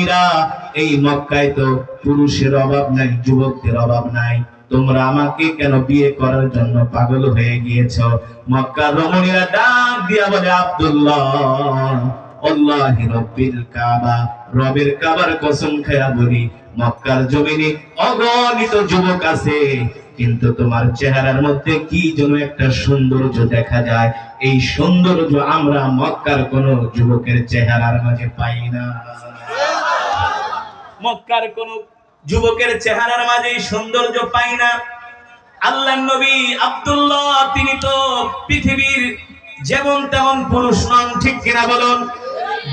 রমণীরা এই মক্কায় তো পুরুষের অভাব নাই, যুবকদের অভাব নাই। তোমরা আমাকে কেন বিয়ে করার জন্য পাগল হয়ে গিয়েছ? মক্কার রমণীরা ডাক দিয়া বলে, আব্দুল্লাহ তোমার চেহারার মধ্যে কি সৌন্দর্য দেখা যায়। এই সৌন্দর্য আমরা মক্কার কোন যুবকের চেহারার মাঝে পাই না। মক্কার কোন যুবকের চেহারার মাঝে সৌন্দর্য পাই না। আল্লাহ নবী আব্দুল্লাহ তিনি তো পৃথিবীর যেমন তেমন পুরুষ নন ঠিক কিনা বলুন?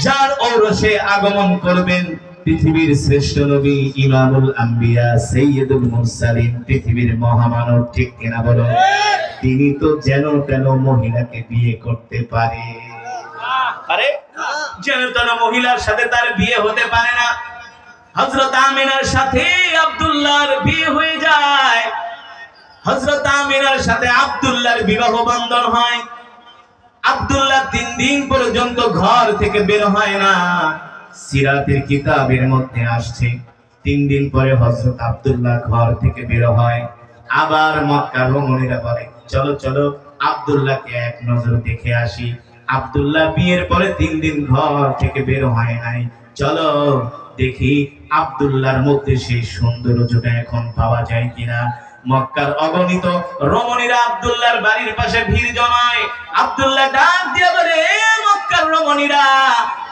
যার ঔরসে আগমন করবেন পৃথিবীর শ্রেষ্ঠ নবী ইমামুল আম্বিয়া সৈয়দুল মুরসালিন পৃথিবীর মহামানব ঠিক কিনা বলুন? তিনি তো যেন তেন মহিলাকে বিয়ে করতে পারে। আরে? যেন তেন মহিলার সাথে তার বিয়ে হতে পারে না। হযরত আমিনার সাথে আব্দুল্লাহর বিয়ে হয়ে যায়। হযরত আমিনার সাথে আব্দুল্লাহর বিবাহ বন্ধন হয়। আব্দুল্লাহ তিন দিন পর্যন্ত ঘর থেকে বের হয় না। সিরাতের কিতাবের মধ্যে আসছে, তিন দিন পরে হজরত আবদুল্লাহ ঘর থেকে বের হয়। আবার মক্কার রমণীরা বলে, চলো চলো, আব্দুল্লাহকে এক নজর দেখে আসি। আবদুল্লাহ বিয়ের পরে তিন দিন ঘর থেকে বের হয় নাই। চলো, দেখি আব্দুল্লাহর মধ্যে সেই সৌন্দর্যটা এখন পাওয়া যায় কিনা? মক্কার অগণিত রমণীরা আব্দুল্লাহর বাড়ির পাশে ভিড় জমায়। আব্দুল্লাহ ডাক দিয়ে বলে মক্কার রমণীরা,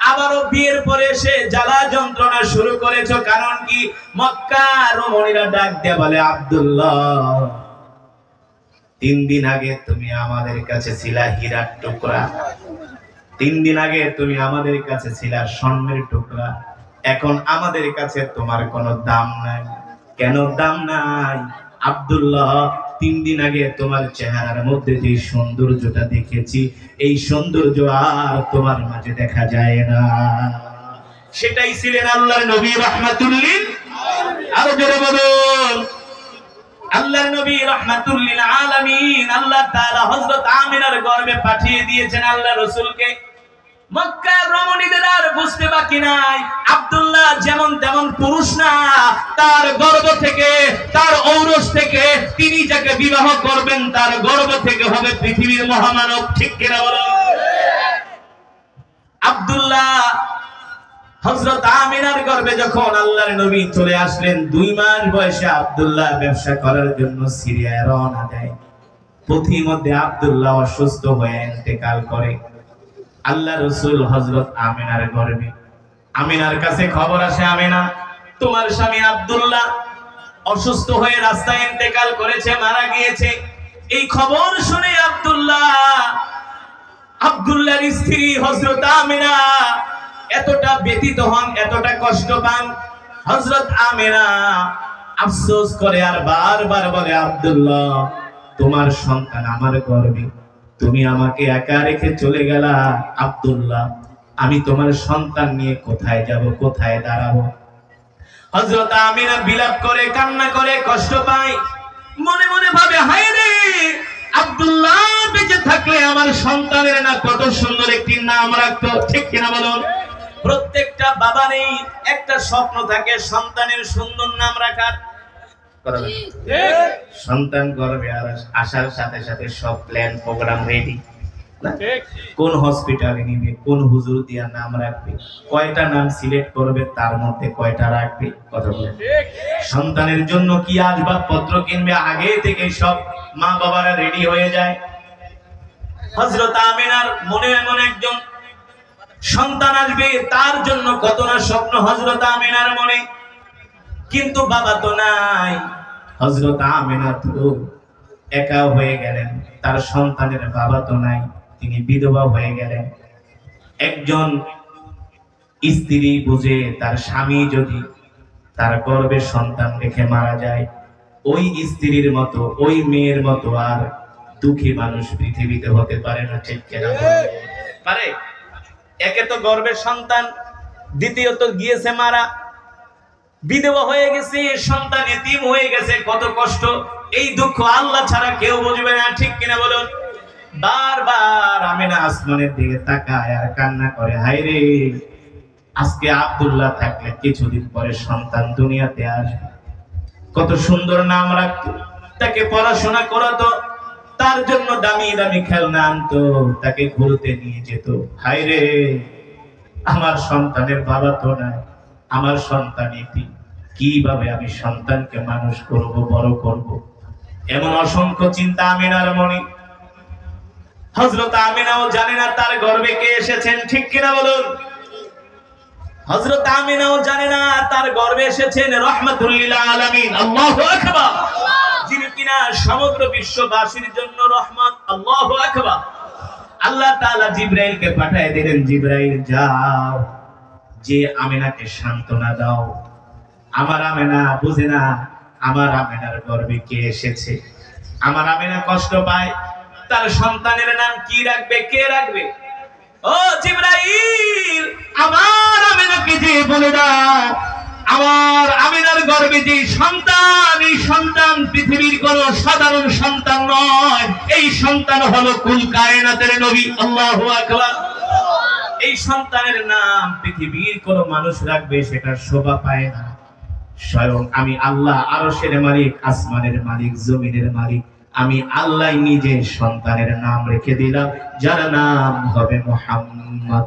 আবারও বিয়ের পরে এসে জ্বালা যন্ত্রণা শুরু করেছ, কারণ কি? মক্কা রমণীরা ডাক দিয়ে বলে, আব্দুল্লাহ, তিন দিন আগে তুমি আমাদের কাছে ছিলা হীরার টুকরা। তিন দিন আগে তুমি আমাদের কাছে ছিলা স্বর্ণের টুকরা। এখন আমাদের কাছে তোমার কোনো দাম নাই। কেন দাম নাই? আব্দুল্লাহ, তিন দিন আগে তোমার চেহারার মধ্যে যে সৌন্দর্যটা দেখেছি, এই সৌন্দর্য আর তোমার মাঝে দেখা যায় না। সেটাই ছিলেন আল্লাহর নবী রহমাতুল্লিন আরও জোরে বলুন। আল্লাহর নবী রহমাতুল্লিল আলামিন আল্লাহ তাআলা হযরত আমিনার গর্ভে পাঠিয়ে দিয়েছেন আল্লাহ রাসূলকে। আব্দুল্লাহ তিনি যাকে বিবাহ করবেন, তার গর্ভ থেকে হবে পৃথিবীর মহামানব, ঠিক হযরত আমিনার গর্ভে যখন নবী চলে আসলেন, দুই মাস বয়সে আব্দুল্লাহ ব্যবসা করার জন্য সিরিয়ায় রওনা দেয়। পথির মধ্যে আব্দুল্লাহ অসুস্থ হয়ে ইন্তেকাল করে। আল্লাহ রসুল হযরত আমিনার গর্ভে আমিনার কাছে খবর আসে, আমিনা, তোমার স্বামী আব্দুল্লাহ অসুস্থ হয়ে রাস্তায় ইন্তেকাল করেছে, মারা গিয়েছে। এই খবর শুনে আব্দুল্লাহ, আব্দুল্লাহর স্ত্রী হজরত আমিনা এতটা ব্যতীত হন, এতটা কষ্ট পান। হযরত আমিনা আফসোস করে আর বারবার বলে, আব্দুল্লাহ, তোমার সন্তান আমার গর্বে। তুমি আমাকে একা রেখে চলে গেলা, আব্দুল্লাহ। আমি তোমার সন্তান নিয়ে কোথায় যাব, কোথায় দাঁড়াবো? হযরত আমিনা বিলাপ করে, কান্না করে, কষ্ট পায়। মনে মনে ভাবে, হায় রে! আব্দুল্লাহ বেঁচে থাকলে আমার সন্তানের না কত সুন্দর একটি নাম রাখতো, ঠিক কিনা বলুন? প্রত্যেকটা বাবারই একটা স্বপ্ন থাকে, সন্তানের সুন্দর নাম রাখার। বলেন। সন্তান গর্ভে আসার সাথে সাথে সব প্ল্যান প্রোগ্রাম রেডি কোন হসপিটালে নিবে কোন হুজুর দিয়া নাম রাখবে কয়টা নাম সিলেক্ট করবে তার মধ্যে কয়টা রাখবে কথা বলে সন্তানের জন্য কি আসবাবপত্র কিনবে আগে থেকে সব মা বাবারা রেডি হয়ে যায়। হযরত আমিনার মনে এমন একজন সন্তান আসবে তার জন্য কত না স্বপ্ন হযরত আমিনার মনে। কিন্তু বাবা তো নাই। হযরত আমিনা তো একা হয়ে গেলেন, তার সন্তানের বাবা তো নাই, তিনি বিধবা হয়ে গেলেন। একজন স্ত্রী বুঝে তার স্বামী যদি তার গর্বের সন্তান রেখে মারা যায়, ওই স্ত্রীর মতো, ওই মেয়ের মতো আর দুঃখী মানুষ পৃথিবীতে হতে পারে না, ঠিক পারে। একে তো গর্বের সন্তান, দ্বিতীয়ত গিয়েছে মারা। বিধবা হয়ে গেছে, সন্তান এতিম হয়ে গেছে, কত কষ্ট। এই দুঃখ আল্লাহ ছাড়া কেউ বুঝবে না, ঠিক কিনা বলুন? বারবার আমিনা আসমানের দিকে তাকায় আর কান্না করে, হায় রে, আজকে আব্দুল্লাহ থাকলে কিছুদিন পরে সন্তান দুনিয়াতে আসবে। কত সুন্দর নাম রাখতো, তাকে পড়াশোনা করাতো, তার জন্য দামি দামি খেলনা আনতো, তাকে ঘুরতে নিয়ে যেত। হায় রে, আমার সন্তানের বাবা তো নাই, আমার সন্তান এটি কীভাবে আমি সন্তানকে মানুষ করব, বড় করব? এমন অসংখ্য চিন্তা আমিনার মনে। হজরত আমিনাও জানে না তার গর্বে কে এসেছেন, ঠিক কিনা বলুন? হজরত আমিনাও জানে না তার গর্বে এসেছেন রহমতুল্লিল আলামিন। যিনি কিনা সমগ্র বিশ্ববাসীর জন্য রহমত আল্লাহু আকবার। আল্লাহ তাআলা জিব্রাইলকে পাঠিয়ে দিলেন, জিব্রাইল, যাও। যে আমিনাকে সান্ত্বনা দাও। আমার আমেনা বুঝে না, আমার আমেনার গর্বে কে এসেছে? আমার আমেনা কষ্ট পায়, তার সন্তানের নাম কি রাখবে, কে রাখবে? ও জিব্রাইল, আমার আমেনাকে যে বলে দাও, আমার আমিনার গর্বে যে সন্তান, এই সন্তান পৃথিবীর কোন সাধারণ সন্তান নয়। এই সন্তান হলো কুল কায়নাতের নবী, আল্লাহু আকবার। এই সন্তানের নাম পৃথিবীর কোন মানুষ রাখবে, সেটা শোভা পায় না। স্বয়ং আমি আল্লাহ আরশের মালিক, আসমানের মালিক, জমিনের মালিক। আমি আল্লাহ নিজে সন্তানের নাম রেখে দিলাম, যার নাম হবে মোহাম্মদ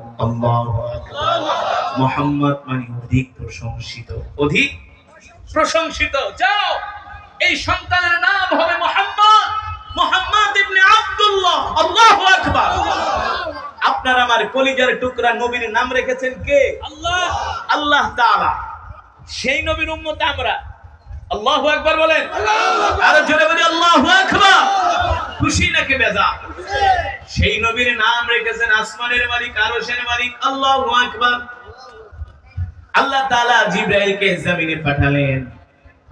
মোহাম্মদ মানে অধিক প্রশংসিত। অধিক প্রশংসিত। যাও, এই সন্তানের নাম হবে মোহাম্মদ মোহাম্মদ ইবনে আব্দুল্লাহ, আল্লাহু আকবার। আপনার আমার কলিজার টুকরা নবীর নাম রেখেছেন কে? আল্লাহ। আল্লাহ তাআলা। সেই নবীর উম্মত আমরা। আল্লাহু আকবার বলেন। আর জোরে বলি আল্লাহু খুশি নাকি বেজা সেই নবীর নাম রেখেছেন আসমানের মালিক আরশের মালিক আল্লাহু আকবার। আল্লাহ তাআলা জিব্রাইলকে জমিনে পাঠালেন।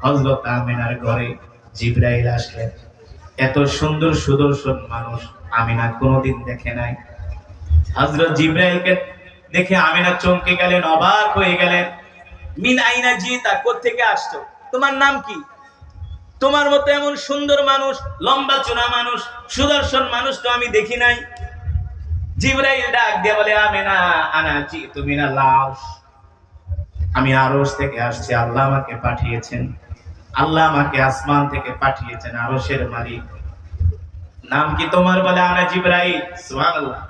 হযরত আমিনার ঘরে জিব্রাইল আসলেন। এত সুন্দর সুদর্শন মানুষ আমিনা কোনোদিন দেখে নাই। হযরত জিব্রাইলকে দেখে আমিনা চমকে গেলেন অবাক হয়ে গেলেন। মিন আইনা জিতা থেকে আসছো? তোমার নাম কি? তোমার মতো এমন সুন্দর মানুষ, লম্বা চূড়া মানুষ, সুদর্শন মানুষ তো আমি দেখি নাই। জিব্রাইল ডাক দিয়ে বলে, আমেনা, আনা জি তুমি না লাশ আমি আরশ থেকে আসছি, আল্লাহ আমাকে পাঠিয়েছেন। আল্লাহ আমাকে আসমান থেকে পাঠিয়েছেন, আরশের মালিক। নাম কি তোমার? বলে, আনা জিব্রাইল। সুবহানাল্লাহ।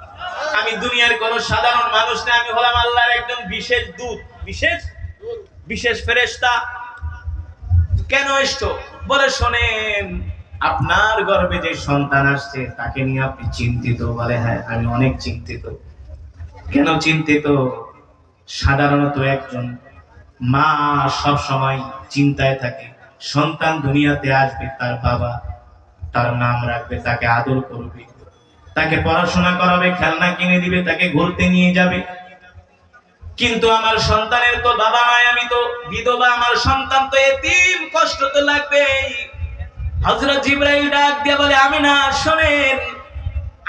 আমি দুনিয়ার কোন সাধারণ মানুষ না, আমি হলাম আল্লাহর একদম বিশেষ দূত। বিশেষ বিশেষ ফেরেশতা, কেন এসছো? বলে শোনেন, আপনার গর্ভে যে সন্তান আসছে, তাকে নিয়ে আপনি চিন্তিত। বলে হ্যাঁ আমি অনেক চিন্তিত। কেন চিন্তিত? সাধারণত একজন মা সব সময় চিন্তায় থাকে। সন্তান দুনিয়াতে আসবে, তার বাবা তার নাম রাখবে, তাকে আদর করবে। তাকে পড়াশোনা করাবে, খেলনা কিনে দিবে, তাকে ঘুরতে নিয়ে যাবে। কিন্তু আমার সন্তানের তো বাবা নাই আমি তো বিধবা, আমার সন্তান তো এতিম, কষ্ট তো লাগবেই। হজরত জিব্রাইল ডাক দিয়ে বলে আমি না শোনেন,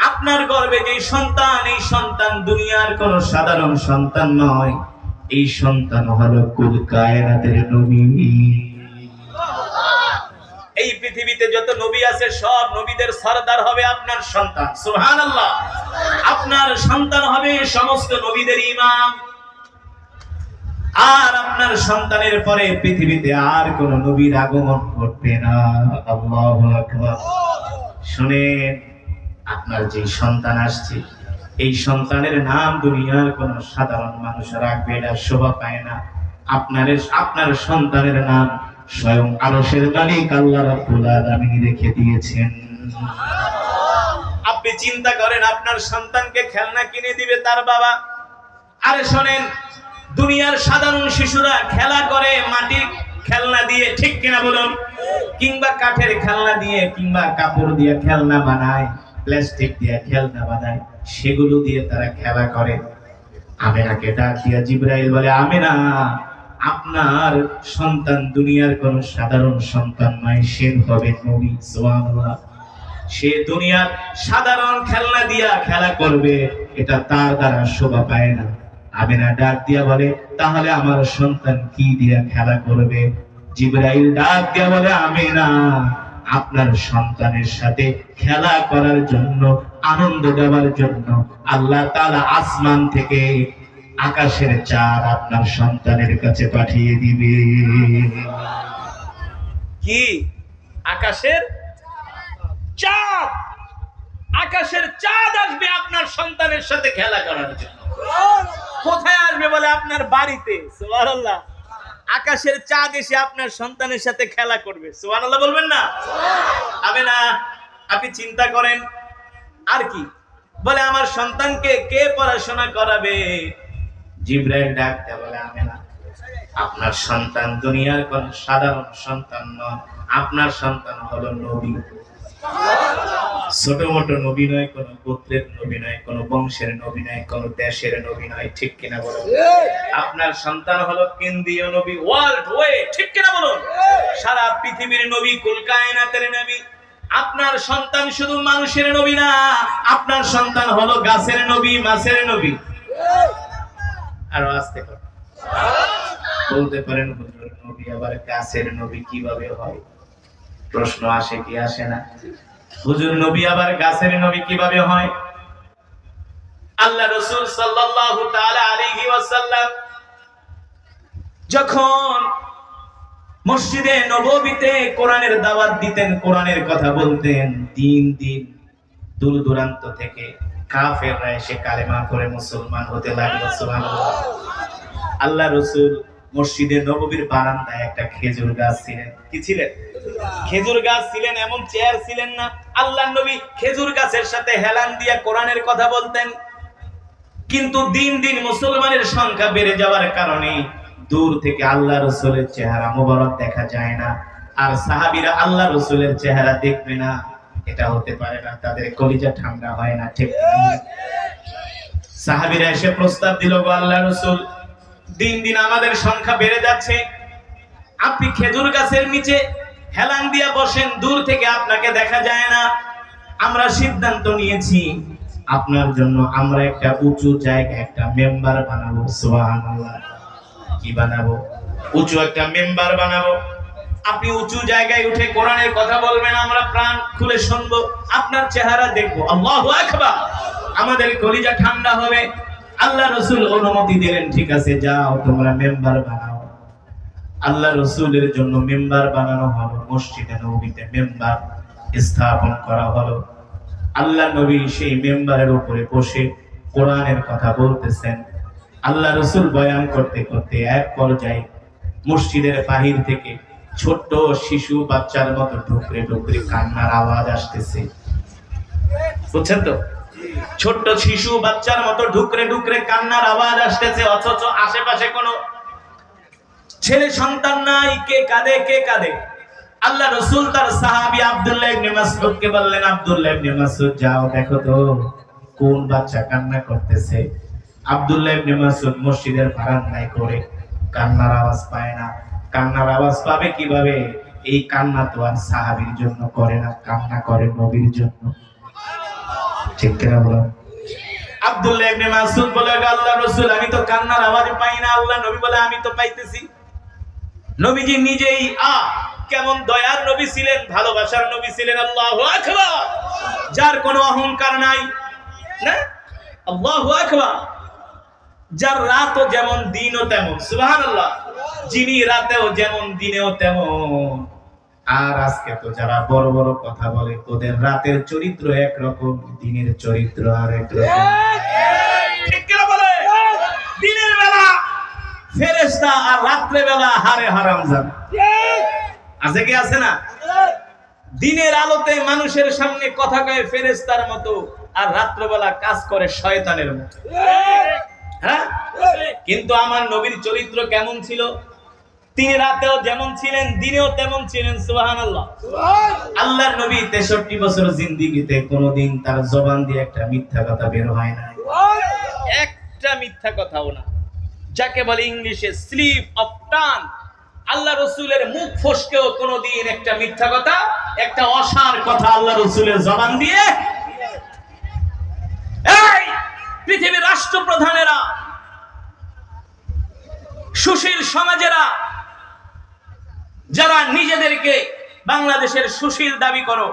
আপনার গর্ভে যে সন্তান, এই সন্তান দুনিয়ার কোন সাধারণ সন্তান নয়। এই সন্তান হলো কুল নবী। এই পৃথিবীতে যত নবী আছে, সব নবীদের সরদার হবে আপনার সন্তান। সুবহানাল্লাহ। আপনার সন্তান হবে সমস্ত নবীদের ইমাম। আর আপনার সন্তানের পরে পৃথিবীতে আর কোন নবীর আগমন ঘটবে না। শুনেন, আপনার যে সন্তান আসছে, এই সন্তানের নাম দুনিয়ার কোন সাধারণ মানুষ রাখবে এটা শোভা পায় না। আপনার আপনার সন্তানের নাম স্বয়ং আরশের মালিক আল্লাহ রাব্বুল আলামিন রেখে দিয়েছেন। আপনি চিন্তা করেন, আপনার সন্তানকে খেলনা কিনে দিবে তার বাবা। আরে শোনেন দুনিয়ার সাধারণ শিশুরা খেলা করে মাটির খেলনা দিয়ে, ঠিক কিনা বলুন? কিংবা কাঠের খেলনা দিয়ে, কিংবা কাপড় দিয়ে খেলনা বানায়, প্লাস্টিক দিয়ে খেলনা বানায়, সেগুলো দিয়ে তারা খেলা করে। আমেনাকে ডাক দিয়া জিব্রাইল বলে, আমেনা, আপনার সন্তান দুনিয়ার কোন সাধারণ সন্তান নয়, সে হবে নবী, সুবহানাল্লাহ। সে দুনিয়ার সাধারণ খেলনা দিয়া খেলা করবে, এটা তার দ্বারা শোভা পায় না। আমিনা ডাক দিয়া বলে, তাহলে আমার সন্তান কি দিয়া খেলা করবে? জিব্রাইল ডাক দিয়া বলে, আমিনা, আপনার সন্তানের সাথে খেলা করার জন্য, আনন্দ দেওয়ার জন্য আল্লাহ তাআলা আসমান থেকে আকাশের চাঁদ আপনার সন্তানের কাছে পাঠিয়ে দিবে। কি? আকাশের চাঁদ? আকাশের চাঁদ আসবে আপনার সন্তানের সাথে খেলা করার জন্য। কোথায় আসবে বলে আপনার বাড়িতে? সুবহানাল্লাহ। আকাশের চাঁদ এসে আপনার সন্তানের সাথে খেলা করবে। সুবহানাল্লাহ বলবেন না? হবে না। আপনি চিন্তা করেন। আর কি? বলে, আমার সন্তানকে কে পড়াশোনা করাবে? জিব্রাইল ডাকতে বলে, আমি না। আপনার সন্তান দুনিয়ার কোন সাধারণ সন্তান নয়। আপনার সন্তান হলো নবী। ছোট মোটো নবী নয় কোন গোত্রের নবী নয় কোন বংশের নবী নয় কোন দেশের নবী নয় ঠিক কিনা বলো আপনার সন্তান হলো কেন্দ্রীয় নবী ওয়ার্ল্ড ওয়ে ঠিক কিনা বলুন? সারা পৃথিবীর নবী কুল কায়নাতের নবী। আপনার সন্তান শুধু মানুষের নবী না, আপনার সন্তান হলো গাছের নবী, মাছের নবী। আরও আসতে পারে। বলতে পারেন নবী আবার গাছের নবী কীভাবে হয়? প্রশ্ন আসে কি আসে না? হুজুর নবী আবার গাছের নবী কীভাবে হয়? আল্লাহ রসুল সাল্লাল্লাহু তাআলা আলাইহি যখন মসজিদে নববীতে কোরআনের দাওয়াত দিতেন, কোরআনের কথা বলতেন, দিন দিন দূর দূরান্ত থেকে কাফেররা এসে কালেমা করে মুসলমান হতে লাগল, সুবহানাল্লাহ। আল্লাহ রসুল মসজিদে নববীর বারান্দায় একটা খেজুর গাছ ছিলেন। কি ছিলেন? খেজুর গাছ ছিলেন, এমন চেয়ার ছিলেন না। আল্লাহ নবী খেজুর গাছের সাথে হেলান দিয়া কোরআনের কথা বলতেন। কিন্তু দিন দিন মুসলমানের সংখ্যা বেড়ে যাওয়ার কারণে দূর থেকে আল্লাহ রসুলের চেহারা মোবারক দেখা যায় না। আর সাহাবিরা আল্লাহ রসুলের চেহারা দেখবে না। এটা হতে পারে না, তাদের কলিজা ঠান্ডা হয় না, ঠিক সাহাবিরা এসে প্রস্তাব দিল, গো আল্লাহ রসুল দিন দিন আমাদের সংখ্যা বেড়ে যাচ্ছে। আপনি খেজুর গাছের নিচে হেলান দিয়া বসেন, দূর থেকে আপনাকে দেখা যায় না। আমরা সিদ্ধান্ত নিয়েছি, আপনার জন্য আমরা একটা উঁচু জায়গায় একটা মেম্বার বানাবো কি বানাবো? উঁচু একটা মেম্বার বানাবো। আপনি উঁচু জায়গায় উঠে কোরআনের কথা বলবেন, আমরা প্রাণ খুলে শুনব, আপনার চেহারা দেখব। আল্লাহু আকবার! আমাদের কলিজা ঠান্ডা হবে। আল্লাহ রসুল অনুমতি দিলেন, ঠিক আছে, যাও, তোমরা মেম্বার বানাও। আল্লাহ রসুলের জন্য মেম্বার বানানো হলো, মসজিদে, নবীতে মেম্বার স্থাপন করা হলো। আল্লাহ নবী সেই মেম্বারের উপরে বসে কোরআনের কথা বলতেছেন। আল্লাহ রসুল বয়ান করতে করতে এক পর্যায়ে মসজিদের বাহির থেকে ছোট্ট শিশু বাচ্চার মতো ঢুকরে ঢুকরে কান্নার আওয়াজ আসতেছে। বুঝছেন তো? ছোট্ট শিশু বাচ্চার মতো ঢুকরে ঢুকরে কান্নার আওয়াজ আসতেছে, অথচ আশেপাশে কোনো ছেলে সন্তান নাই, কে কাঁদে কে কাঁদে? আল্লাহ রসুল তার সাহাবী আব্দুল্লাহ বললেন, আব্দুল্লাহ যাও, দেখো তো কোন বাচ্চা কান্না করতেছে। আব্দুল্লাহ মসজিদের বারান্দায় করে কান্নার আওয়াজ পায় না। কান্নার আওয়াজ পাবে কীভাবে? এই কান্না তো আর সাহাবীর জন্য করে না, কান্না করে নবীর জন্য। ঠিক কিনা বলো? আব্দুল্লাহ ইবনে মাসউদ বলে আল্লাহ রাসূল, আমি তো কান্নার আওয়াজ পাই না। আল্লাহ নবী বলে, আমি তো পাইতেছি। নবীজি নিজেই, আ, কেমন দয়ার নবী ছিলেন, ভালোবাসার নবী ছিলেন, আল্লাহু আকবার। যার কোনো অহংকার নাই, না? আল্লাহু আকবার। যার রাতও যেমন দিনও তেমন, সুবহানাল্লাহ। যিনি রাতেও যেমন দিনেও তেমন। আর আজকে তো যারা বড় বড় কথা বলে, তোদের রাতের চরিত্র একরকম, দিনের চরিত্র আর একরকম দিনের বেলা ফেরেশতা আর রাত্রে বেলা হারে হারাম জান। আছে কি আছে না? দিনের আলোতে মানুষের সামনে কথা কয় ফেরেশতার মতো আর রাত্রবেলা কাজ করে শয়তানের মতো। হ্যাঁ? কিন্তু আমার নবীর চরিত্র কেমন ছিল? তিনি রাতেও যেমন ছিলেন দিনেও তেমন ছিলেন সুবহানাল্লাহ। আল্লাহর নবী তেষট্টি বছর জিন্দিগিতে কোনোদিন তার জবান দিয়ে একটা মিথ্যা কথা বের হয় না একটা মিথ্যা কথাও না। যাকে বলে ইংলিশে স্লিপ অফ টান। আল্লাহ রসুলের মুখ ফসকেও কোনোদিন একটা মিথ্যা কথা একটা অসার কথা আল্লাহ রসুলের জবান দিয়ে। এই পৃথিবীর রাষ্ট্রপ্রধানেরা সুশীল সমাজেরা যারা নিজেদেরকে বাংলাদেশের সুশীল দাবি করো,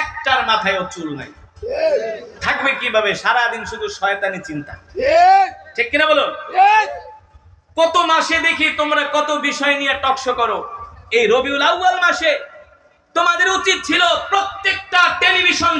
একটার মাথায় চুল নাই। থাকবে কীভাবে? সারাদিন শুধু শয়তানি চিন্তা। ঠিক কিনা বলো? কত মাসে দেখি তোমরা কত বিষয় নিয়ে টকশো করো। এই রবিউল আউ্বাল মাসে তোমাদের উচিত ছিল প্রত্যেকটা টেলিভিশন